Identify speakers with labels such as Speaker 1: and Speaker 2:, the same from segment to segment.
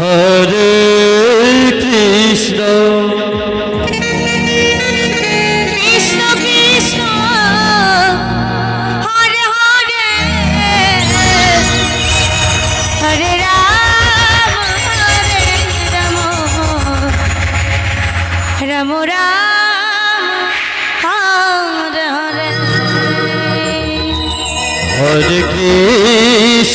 Speaker 1: Hare Krishna.
Speaker 2: Krishna Krishna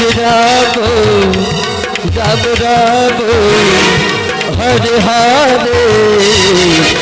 Speaker 1: Ram Ram
Speaker 2: Ram Hare Hare.